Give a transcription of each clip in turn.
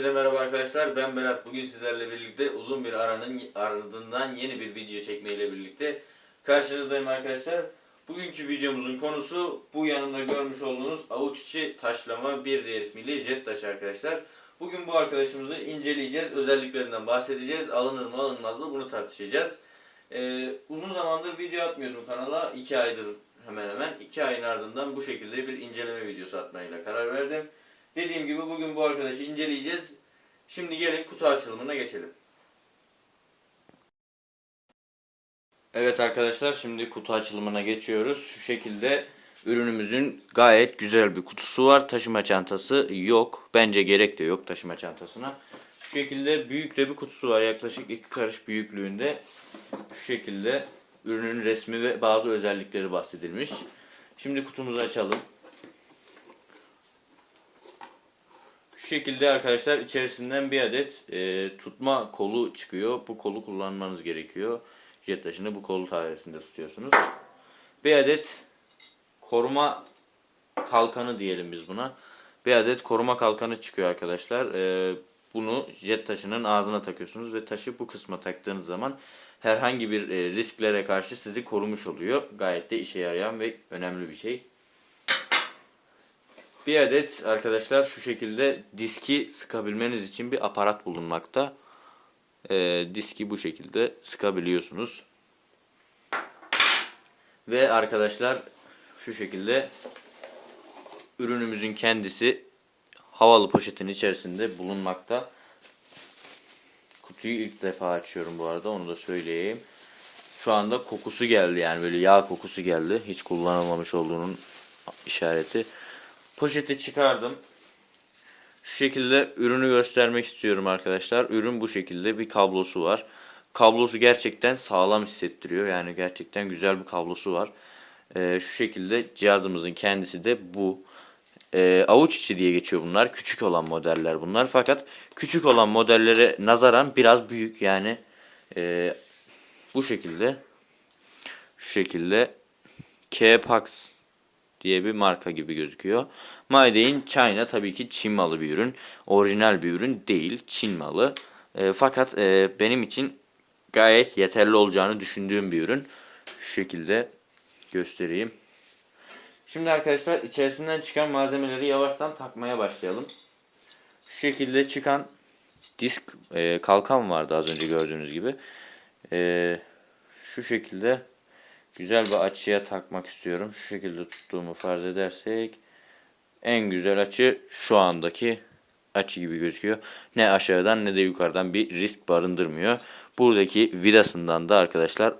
Herkese merhaba arkadaşlar. Ben Berat. Bugün sizlerle birlikte uzun bir aranın ardından yeni bir video çekmeyle birlikte karşınızdayım arkadaşlar. Bugünkü videomuzun konusu bu yanında görmüş olduğunuz avuç içi taşlama bir diğer ismiyle jet taşı arkadaşlar. Bugün bu arkadaşımızı inceleyeceğiz. Özelliklerinden bahsedeceğiz. Alınır mı alınmaz mı bunu tartışacağız. Ee, uzun zamandır video atmıyordum kanala. 2 aydır hemen hemen. 2 ayın ardından bu şekilde bir inceleme videosu atmayla karar verdim. Dediğim gibi bugün bu arkadaşı inceleyeceğiz. Şimdi gelin kutu açılımına geçelim. Evet arkadaşlar şimdi kutu açılımına geçiyoruz. Şu şekilde ürünümüzün gayet güzel bir kutusu var. Taşıma çantası yok. Bence gerek de yok taşıma çantasına. Şu şekilde büyük de bir kutusu var. Yaklaşık iki karış büyüklüğünde. Şu şekilde ürünün resmi ve bazı özellikleri bahsedilmiş. Şimdi kutumuzu açalım. Şekilde arkadaşlar içerisinden bir adet e, tutma kolu çıkıyor. Bu kolu kullanmanız gerekiyor. Jet taşını bu kolu sayesinde tutuyorsunuz. Bir adet koruma kalkanı diyelim biz buna. Bir adet koruma kalkanı çıkıyor arkadaşlar. E, bunu jet taşının ağzına takıyorsunuz ve taşı bu kısma taktığınız zaman herhangi bir e, risklere karşı sizi korumuş oluyor. Gayet de işe yarayan ve önemli bir şey. Bir adet arkadaşlar şu şekilde diski sıkabilmeniz için bir aparat bulunmakta. Ee, diski bu şekilde sıkabiliyorsunuz. Ve arkadaşlar şu şekilde ürünümüzün kendisi havalı poşetin içerisinde bulunmakta. Kutuyu ilk defa açıyorum bu arada onu da söyleyeyim. Şu anda kokusu geldi yani böyle yağ kokusu geldi. Hiç kullanılmamış olduğunun işareti. Poşeti çıkardım. Şu şekilde ürünü göstermek istiyorum arkadaşlar. Ürün bu şekilde bir kablosu var. Kablosu gerçekten sağlam hissettiriyor. Yani gerçekten güzel bir kablosu var. Ee, şu şekilde cihazımızın kendisi de bu. Ee, avuç içi diye geçiyor bunlar. Küçük olan modeller bunlar. Fakat küçük olan modellere nazaran biraz büyük. Yani e, bu şekilde şu şekilde K-Pax diye bir marka gibi gözüküyor. Made in China tabii ki Çin malı bir ürün. Orijinal bir ürün değil. Çin malı. E, fakat e, benim için gayet yeterli olacağını düşündüğüm bir ürün. Şu şekilde göstereyim. Şimdi arkadaşlar içerisinden çıkan malzemeleri yavaştan takmaya başlayalım. Şu şekilde çıkan disk e, kalkan vardı az önce gördüğünüz gibi. E, şu şekilde güzel bir açıya takmak istiyorum. Şu şekilde tuttuğumu farz edersek en güzel açı şu andaki açı gibi gözüküyor. Ne aşağıdan ne de yukarıdan bir risk barındırmıyor. Buradaki vidasından da arkadaşlar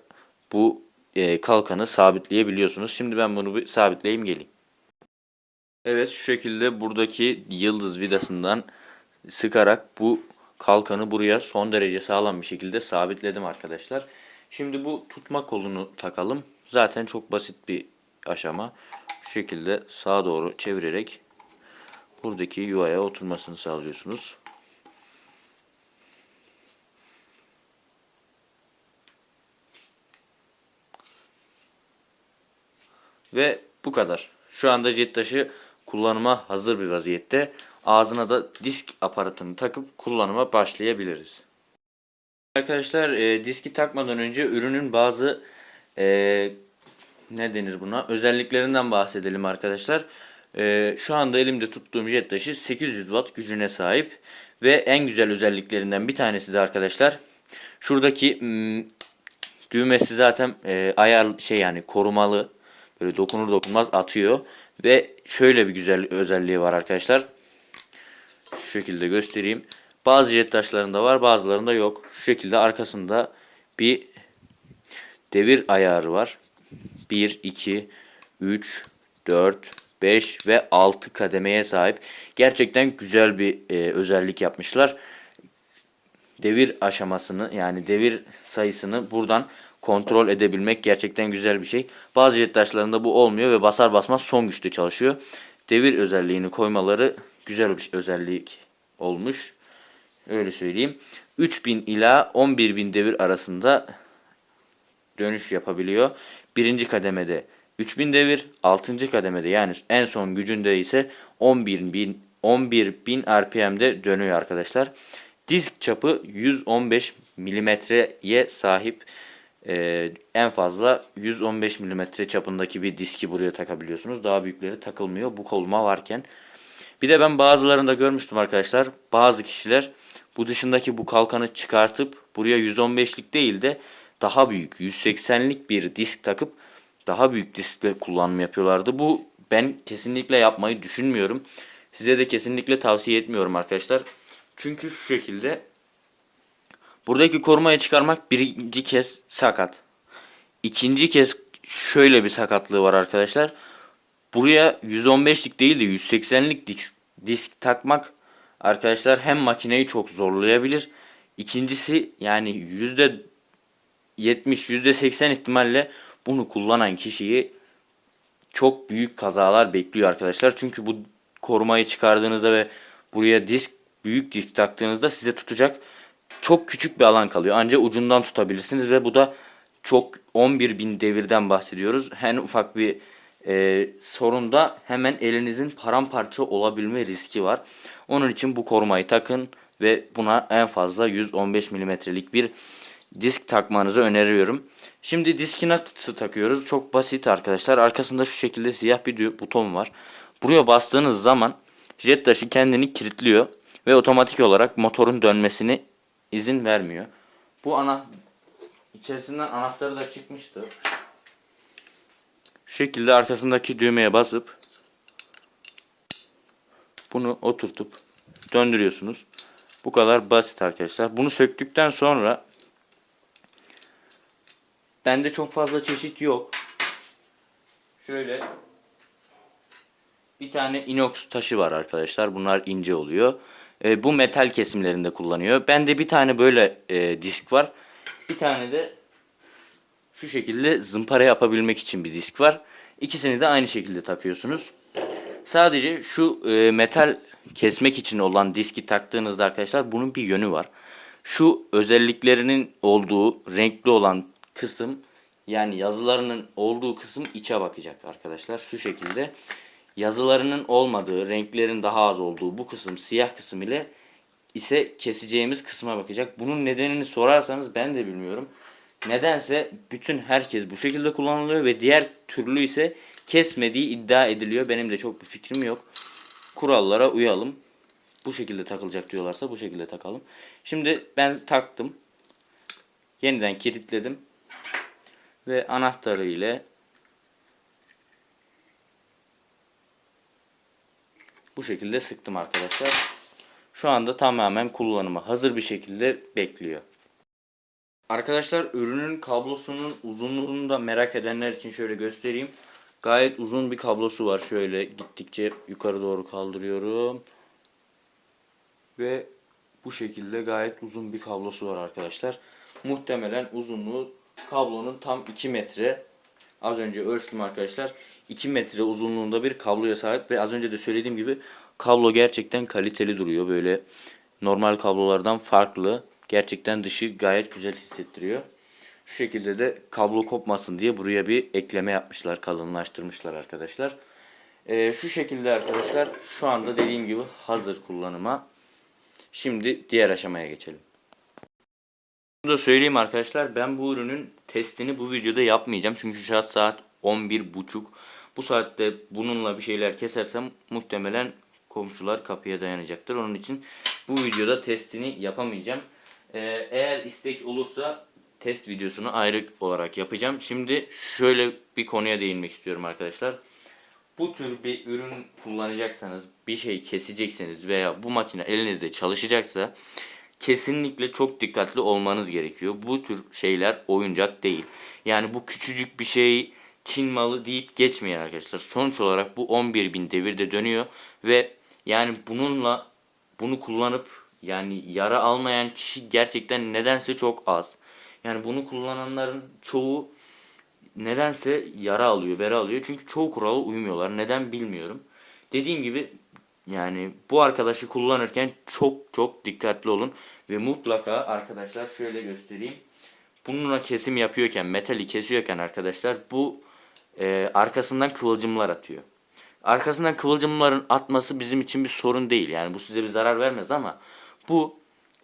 bu e, kalkanı sabitleyebiliyorsunuz. Şimdi ben bunu bir sabitleyeyim geleyim. Evet şu şekilde buradaki yıldız vidasından sıkarak bu kalkanı buraya son derece sağlam bir şekilde sabitledim arkadaşlar. Şimdi bu tutma kolunu takalım. Zaten çok basit bir aşama. Şu şekilde sağa doğru çevirerek buradaki yuvaya oturmasını sağlıyorsunuz. Ve bu kadar. Şu anda jet taşı kullanıma hazır bir vaziyette. Ağzına da disk aparatını takıp kullanıma başlayabiliriz. Arkadaşlar e, diski takmadan önce ürünün bazı e, ne denir buna özelliklerinden bahsedelim arkadaşlar. E, şu anda elimde tuttuğum jet taşı 800 watt gücüne sahip ve en güzel özelliklerinden bir tanesi de arkadaşlar şuradaki m, düğmesi zaten e, ayar şey yani korumalı böyle dokunur dokunmaz atıyor ve şöyle bir güzel özelliği var arkadaşlar. Şu şekilde göstereyim. Bazı jet taşlarında var bazılarında yok. Şu şekilde arkasında bir devir ayarı var. 1, 2, 3, 4, 5 ve 6 kademeye sahip. Gerçekten güzel bir e, özellik yapmışlar. Devir aşamasını yani devir sayısını buradan kontrol edebilmek gerçekten güzel bir şey. Bazı jet taşlarında bu olmuyor ve basar basmaz son güçlü çalışıyor. Devir özelliğini koymaları güzel bir özellik olmuş. Öyle söyleyeyim. 3000 ila 11000 devir arasında dönüş yapabiliyor. Birinci kademede 3000 devir, altıncı kademede yani en son gücünde ise 11000 11.000 RPM'de dönüyor arkadaşlar. Disk çapı 115 milimetreye sahip. Ee, en fazla 115 milimetre çapındaki bir diski buraya takabiliyorsunuz. Daha büyükleri takılmıyor bu koluma varken. Bir de ben bazılarında görmüştüm arkadaşlar. Bazı kişiler bu dışındaki bu kalkanı çıkartıp buraya 115'lik değil de daha büyük 180'lik bir disk takıp daha büyük diskle kullanım yapıyorlardı. Bu ben kesinlikle yapmayı düşünmüyorum. Size de kesinlikle tavsiye etmiyorum arkadaşlar. Çünkü şu şekilde buradaki korumayı çıkarmak birinci kez sakat. İkinci kez şöyle bir sakatlığı var arkadaşlar. Buraya 115'lik değil de 180'lik disk, disk takmak arkadaşlar hem makineyi çok zorlayabilir. İkincisi yani yüzde 70 yüzde 80 ihtimalle bunu kullanan kişiyi çok büyük kazalar bekliyor arkadaşlar. Çünkü bu korumayı çıkardığınızda ve buraya disk büyük disk taktığınızda size tutacak çok küçük bir alan kalıyor. Ancak ucundan tutabilirsiniz ve bu da çok 11.000 devirden bahsediyoruz. En ufak bir e, sorunda hemen elinizin paramparça olabilme riski var. Onun için bu korumayı takın ve buna en fazla 115 milimetrelik bir disk takmanızı öneriyorum. Şimdi diski nasıl takıyoruz? Çok basit arkadaşlar. Arkasında şu şekilde siyah bir buton var. Buraya bastığınız zaman jet taşı kendini kilitliyor ve otomatik olarak motorun dönmesini izin vermiyor. Bu ana içerisinden anahtarı da çıkmıştı. Şu şekilde arkasındaki düğmeye basıp bunu oturtup döndürüyorsunuz. Bu kadar basit arkadaşlar. Bunu söktükten sonra bende çok fazla çeşit yok. Şöyle bir tane inox taşı var arkadaşlar. Bunlar ince oluyor. E, bu metal kesimlerinde kullanıyor. Bende bir tane böyle e, disk var. Bir tane de şu şekilde zımpara yapabilmek için bir disk var. İkisini de aynı şekilde takıyorsunuz. Sadece şu e, metal kesmek için olan diski taktığınızda arkadaşlar bunun bir yönü var. Şu özelliklerinin olduğu renkli olan kısım yani yazılarının olduğu kısım içe bakacak arkadaşlar. Şu şekilde yazılarının olmadığı, renklerin daha az olduğu bu kısım siyah kısım ile ise keseceğimiz kısma bakacak. Bunun nedenini sorarsanız ben de bilmiyorum. Nedense bütün herkes bu şekilde kullanılıyor ve diğer türlü ise kesmediği iddia ediliyor. Benim de çok bir fikrim yok. Kurallara uyalım. Bu şekilde takılacak diyorlarsa bu şekilde takalım. Şimdi ben taktım. Yeniden kilitledim. Ve anahtarı ile bu şekilde sıktım arkadaşlar. Şu anda tamamen kullanıma hazır bir şekilde bekliyor. Arkadaşlar ürünün kablosunun uzunluğunu da merak edenler için şöyle göstereyim. Gayet uzun bir kablosu var. Şöyle gittikçe yukarı doğru kaldırıyorum. Ve bu şekilde gayet uzun bir kablosu var arkadaşlar. Muhtemelen uzunluğu kablonun tam 2 metre. Az önce ölçtüm arkadaşlar. 2 metre uzunluğunda bir kabloya sahip ve az önce de söylediğim gibi kablo gerçekten kaliteli duruyor. Böyle normal kablolardan farklı. Gerçekten dışı gayet güzel hissettiriyor. Şu şekilde de kablo kopmasın diye buraya bir ekleme yapmışlar. Kalınlaştırmışlar arkadaşlar. Ee, şu şekilde arkadaşlar şu anda dediğim gibi hazır kullanıma. Şimdi diğer aşamaya geçelim. Bunu da söyleyeyim arkadaşlar. Ben bu ürünün testini bu videoda yapmayacağım. Çünkü şu an saat 11.30. Bu saatte bununla bir şeyler kesersem muhtemelen komşular kapıya dayanacaktır. Onun için bu videoda testini yapamayacağım. Ee, eğer istek olursa test videosunu ayrı olarak yapacağım. Şimdi şöyle bir konuya değinmek istiyorum arkadaşlar. Bu tür bir ürün kullanacaksanız, bir şey kesecekseniz veya bu makine elinizde çalışacaksa kesinlikle çok dikkatli olmanız gerekiyor. Bu tür şeyler oyuncak değil. Yani bu küçücük bir şey Çin malı deyip geçmeyin arkadaşlar. Sonuç olarak bu 11.000 devirde dönüyor ve yani bununla bunu kullanıp yani yara almayan kişi gerçekten nedense çok az. Yani bunu kullananların çoğu nedense yara alıyor, bera alıyor. Çünkü çoğu kurala uymuyorlar. Neden bilmiyorum. Dediğim gibi yani bu arkadaşı kullanırken çok çok dikkatli olun. Ve mutlaka arkadaşlar şöyle göstereyim. Bununla kesim yapıyorken, metali kesiyorken arkadaşlar bu e, arkasından kıvılcımlar atıyor. arkasından kıvılcımların atması bizim için bir sorun değil. Yani bu size bir zarar vermez ama bu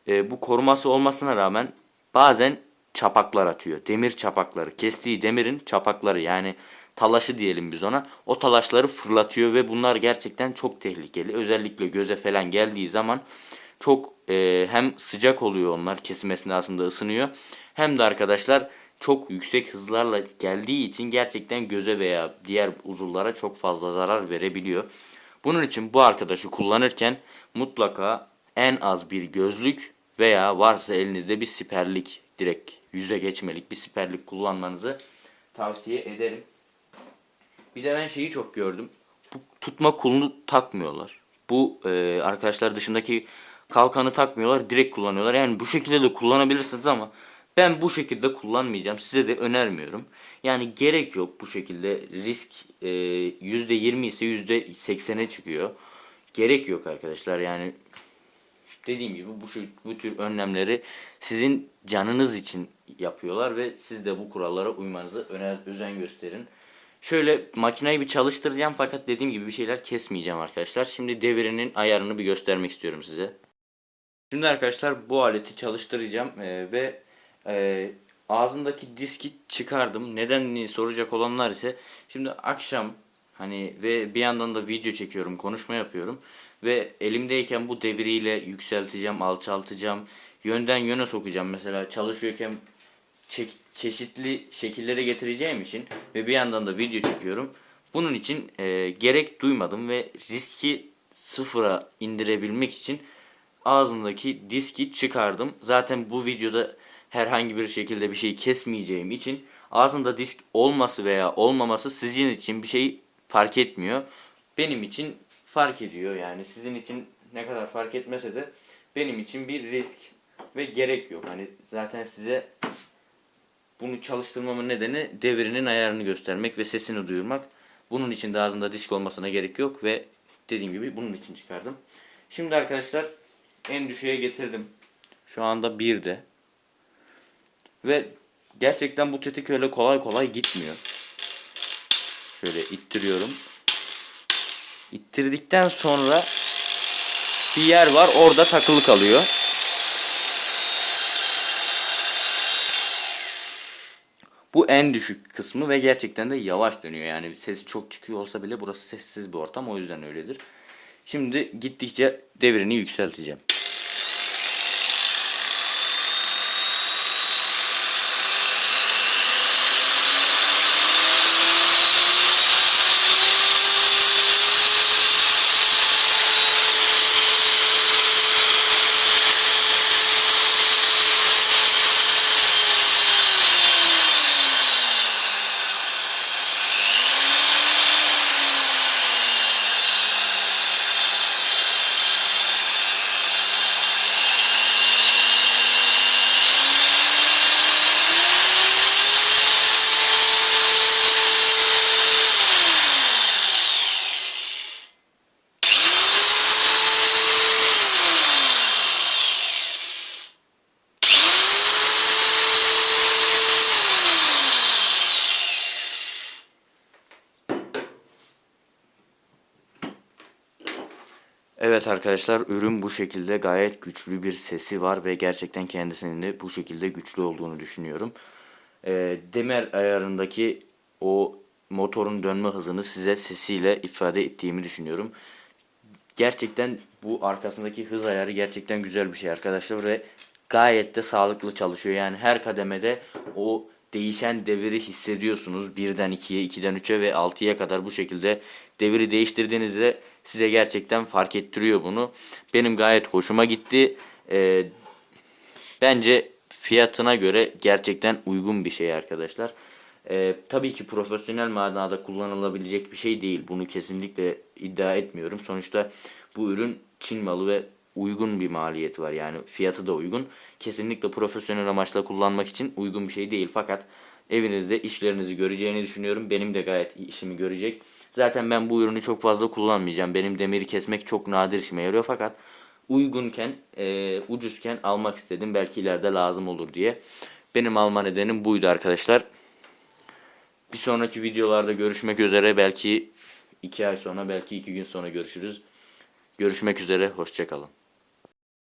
e, bu koruması olmasına rağmen bazen çapaklar atıyor. Demir çapakları. Kestiği demirin çapakları yani talaşı diyelim biz ona. O talaşları fırlatıyor ve bunlar gerçekten çok tehlikeli. Özellikle göze falan geldiği zaman çok e, hem sıcak oluyor onlar kesim esnasında ısınıyor. Hem de arkadaşlar çok yüksek hızlarla geldiği için gerçekten göze veya diğer uzuvlara çok fazla zarar verebiliyor. Bunun için bu arkadaşı kullanırken mutlaka en az bir gözlük veya varsa elinizde bir siperlik direkt yüze geçmelik bir siperlik kullanmanızı tavsiye ederim. Bir de ben şeyi çok gördüm. Bu tutma kulunu takmıyorlar. Bu e, arkadaşlar dışındaki kalkanı takmıyorlar. Direkt kullanıyorlar. Yani bu şekilde de kullanabilirsiniz ama ben bu şekilde kullanmayacağım. Size de önermiyorum. Yani gerek yok bu şekilde. Risk e, %20 ise %80'e çıkıyor. Gerek yok arkadaşlar. Yani dediğim gibi bu, şu, bu tür önlemleri sizin canınız için yapıyorlar ve siz de bu kurallara uymanızı öner, özen gösterin. Şöyle makineyi bir çalıştıracağım fakat dediğim gibi bir şeyler kesmeyeceğim arkadaşlar. Şimdi devirinin ayarını bir göstermek istiyorum size. Şimdi arkadaşlar bu aleti çalıştıracağım eee, ve eee, ağzındaki diski çıkardım. Nedenini soracak olanlar ise şimdi akşam hani ve bir yandan da video çekiyorum, konuşma yapıyorum ve elimdeyken bu deviriyle yükselteceğim, alçaltacağım, yönden yöne sokacağım. Mesela çalışıyorken çe- çeşitli şekillere getireceğim için ve bir yandan da video çekiyorum. Bunun için eee, gerek duymadım ve riski sıfıra indirebilmek için ağzındaki diski çıkardım. Zaten bu videoda herhangi bir şekilde bir şey kesmeyeceğim için ağzında disk olması veya olmaması sizin için bir şey fark etmiyor. Benim için fark ediyor yani sizin için ne kadar fark etmese de benim için bir risk ve gerek yok. Hani zaten size bunu çalıştırmamın nedeni devrinin ayarını göstermek ve sesini duyurmak. Bunun için de ağzında disk olmasına gerek yok ve dediğim gibi bunun için çıkardım. Şimdi arkadaşlar en düşüğe getirdim. Şu anda 1'de. Ve gerçekten bu tetik öyle kolay kolay gitmiyor. Şöyle ittiriyorum. İttirdikten sonra bir yer var orada takılı kalıyor. Bu en düşük kısmı ve gerçekten de yavaş dönüyor. Yani sesi çok çıkıyor olsa bile burası sessiz bir ortam o yüzden öyledir. Şimdi gittikçe devrini yükselteceğim. Evet arkadaşlar ürün bu şekilde gayet güçlü bir sesi var ve gerçekten kendisinin de bu şekilde güçlü olduğunu düşünüyorum. Ee, demir ayarındaki o motorun dönme hızını size sesiyle ifade ettiğimi düşünüyorum. Gerçekten bu arkasındaki hız ayarı gerçekten güzel bir şey arkadaşlar ve gayet de sağlıklı çalışıyor. Yani her kademede o değişen deviri hissediyorsunuz. Birden 2'ye, 2'den 3'e ve 6'ya kadar bu şekilde deviri değiştirdiğinizde size gerçekten fark ettiriyor bunu. Benim gayet hoşuma gitti. Ee, bence fiyatına göre gerçekten uygun bir şey arkadaşlar. Ee, tabii ki profesyonel manada kullanılabilecek bir şey değil. Bunu kesinlikle iddia etmiyorum. Sonuçta bu ürün Çin malı ve uygun bir maliyeti var. Yani fiyatı da uygun. Kesinlikle profesyonel amaçla kullanmak için uygun bir şey değil. Fakat evinizde işlerinizi göreceğini düşünüyorum. Benim de gayet işimi görecek. Zaten ben bu ürünü çok fazla kullanmayacağım. Benim demiri kesmek çok nadir işime yarıyor. Fakat uygunken, e, ucuzken almak istedim. Belki ileride lazım olur diye. Benim alma nedenim buydu arkadaşlar. Bir sonraki videolarda görüşmek üzere. Belki 2 ay sonra belki 2 gün sonra görüşürüz. Görüşmek üzere. Hoşçakalın.